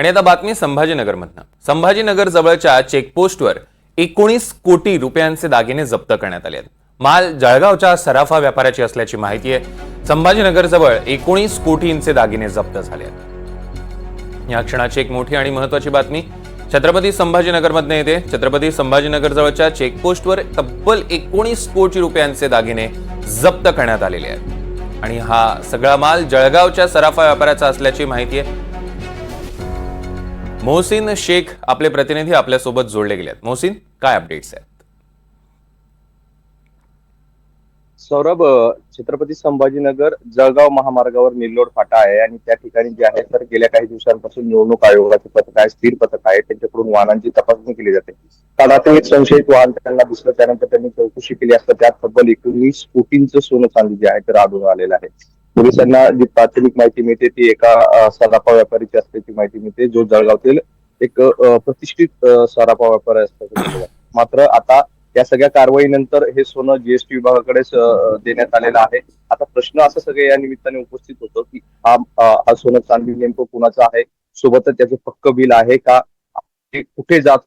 आणि आता बातमी संभाजीनगरमधनं. संभाजीनगर जवळच्या चेकपोस्टवर एकोणीस कोटी रुपयांचे दागिने जप्त करण्यात आले आहेत. माल जळगावच्या सराफा व्यापाराची असल्याची माहिती आहे. संभाजीनगर जवळ एकोणीस कोटींचे दागिने जप्त झाले आहेत. या क्षणाची एक मोठी आणि महत्वाची बातमी. छत्रपती संभाजीनगरमधनं येते. छत्रपती संभाजीनगर जवळच्या चेकपोस्टवर तब्बल एकोणीस कोटी रुपयांचे दागिने जप्त करण्यात आलेले आहेत. आणि हा सगळा माल जळगावच्या सराफा व्यापाराचा असल्याची माहिती आहे. मोहसिन शेख आपले प्रतिनिधी आपल्यासोबत जोडले गेले आहेत मोहसिन काय अपडेट्स आहेत? सौरभ छत्रपती संभाजीनगर जळगाव महामार्गावर निल्लोड फाटा आहे आणि त्या ठिकाणी जे आहे तर गेल्या काही दिवसांपासून निवडणूक आयोगाचे पथक आहे स्थिर पथक आहे. त्यांच्याकडून वाहनांची तपासणी केली जाते. काल एक संशयित वाहन त्यांना दिसलं त्यानंतर त्यांनी चौकशी केली असता त्यात तब्बल एकोणीस कोटींचं सोनं चांदी जे आहे तर आढळून आलेलं आहे. पोलिसांना जी प्राथमिक माहिती मिळते ती एका सराफा व्यापारीची असल्याची माहिती मिळते जो जळगावतील एक प्रतिष्ठित सराफा व्यापारी असतात. मात्र आता या सगळ्या कारवाईनंतर हे सोनं जीएसटी विभागाकडे देण्यात आलेलं आहे. आता प्रश्न असा सगळे या निमित्ताने उपस्थित होतो की हा हा सोनं चांदी नेमकं कुणाचं आहे? सोबतच त्याचं पक्क बिल आहे का? ते कुठे जात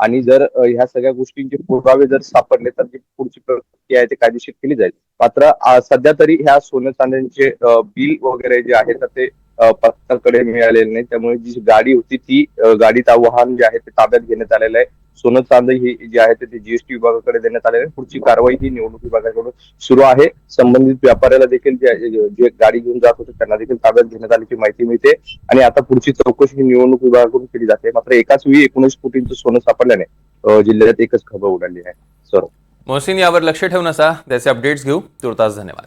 आणि जर ह्या सगळ्या गोष्टींचे पुरावे जर सापडले तर जी पुढची प्रक्रिया आहे ते कायदेशीर केली जाईल. मात्र सध्या तरी ह्या सोनं चांद्यांचे बिल वगैरे जे आहे तर ते पथकाकडे मिळालेली नाही. त्यामुळे जी गाडी होती ती गाडीचा गाडीत वाहन जे आहे ते ताब्यात घेण्यात आलेलं आहे. सोनं चांदी ही जी आहे ते जीएसटी विभागाकडे देण्यात आलेलं आहे. पुढची कारवाई ही निवडणूक विभागाकडून सुरू आहे. संबंधित व्यापाऱ्याला देखील जे गाडी घेऊन जात होते त्यांना देखील ताब्यात घेण्यात आल्याची माहिती मिळते. आणि आता पुढची चौकशी ही निवडणूक विभागाकडून केली जाते. मात्र एकाच वेळी एकोणीस कोटींचं सोनं सापडल्याने जिल्ह्यात एकच खबर उडाली आहे. सर. मोहसिन यावर लक्ष ठेवून असा त्याचे अपडेट्स घेऊ. तुर्तास धन्यवाद.